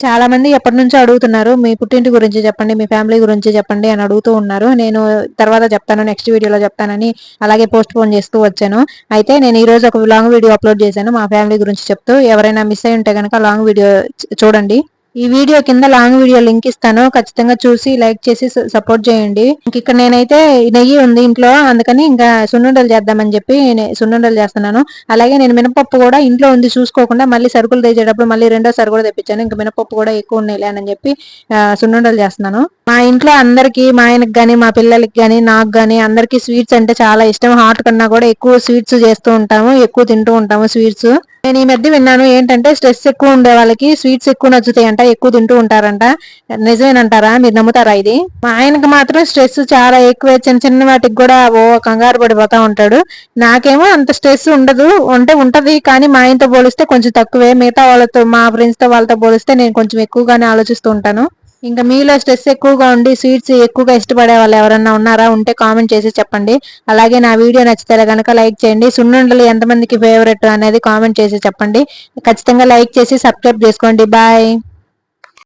చాలా మంది ఎప్పటి నుంచో అడుగుతున్నారు మీ పుట్టింటి గురించి చెప్పండి మీ ఫ్యామిలీ గురించి చెప్పండి అని అడుగుతూ ఉన్నారు. నేను తర్వాత చెప్తాను నెక్స్ట్ వీడియోలో చెప్తానని అలాగే పోస్ట్ పోన్ చేస్తూ వచ్చాను. అయితే నేను ఈ రోజు ఒక లాంగ్ వీడియో అప్లోడ్ చేశాను మా ఫ్యామిలీ గురించి చెప్తూ. ఎవరైనా మిస్ అయి ఉంటే కనుక లాంగ్ వీడియో చూడండి. ఈ వీడియో కింద లాంగ్ వీడియో లింక్ ఇస్తాను. ఖచ్చితంగా చూసి లైక్ చేసి సపోర్ట్ చేయండి. ఇక్కడ నేనైతే నెయ్యి ఉంది ఇంట్లో అందుకని ఇంకా సున్నుండలు చేద్దామని చెప్పి సున్నుండలు చేస్తున్నాను. అలాగే నేను మినపప్పు కూడా ఇంట్లో ఉంది చూసుకోకుండా మళ్ళీ సరుకులు తెచ్చేటప్పుడు మళ్ళీ రెండోసారి కూడా తెప్పించాను. ఇంకా మినపప్పు కూడా ఎక్కువ ఉన్నాయి అని చెప్పి సున్నుండలు చేస్తున్నాను. మా ఇంట్లో అందరికి మా ఆయనకి కానీ మా పిల్లలకి కానీ నాకు కానీ అందరికి స్వీట్స్ అంటే చాలా ఇష్టం. హాట్ కన్నా కూడా ఎక్కువ స్వీట్స్ చేస్తూ ఉంటాము ఎక్కువ తింటూ ఉంటాము స్వీట్స్. నేను ఈ మధ్య విన్నాను ఏంటంటే స్ట్రెస్ ఎక్కువ ఉండే వాళ్ళకి స్వీట్స్ ఎక్కువ నచ్చుతాయంట ఎక్కువ తింటూ ఉంటారంట. నిజమేనంటారా? మీరు నమ్ముతారా ఇది? మా ఆయనకి మాత్రం స్ట్రెస్ చాలా ఎక్కువ. చిన్న చిన్న వాటికి కూడా ఓ కంగారు పడిపోతా ఉంటాడు. నాకేమో అంత స్ట్రెస్ ఉండదు. అంటే ఉంటది కానీ మా ఆయనతో పోలిస్తే కొంచెం తక్కువే. మిగతా వాళ్ళతో మా ఫ్రెండ్స్తో వాళ్ళతో పోలిస్తే నేను కొంచెం ఎక్కువగానే ఆలోచిస్తూ ఉంటాను. ఇంకా మీలో స్ట్రెస్ ఎక్కువగా ఉండి స్వీట్స్ ఎక్కువగా ఇష్టపడే వాళ్ళు ఎవరన్నా ఉన్నారా? ఉంటే కామెంట్ చేసి చెప్పండి. అలాగే నా వీడియో నచ్చితే కనుక లైక్ చేయండి. సున్నుండలు ఎంతమందికి ఫేవరెట్ అనేది కామెంట్ చేసి చెప్పండి. ఖచ్చితంగా లైక్ చేసి సబ్స్క్రైబ్ చేసుకోండి. బాయ్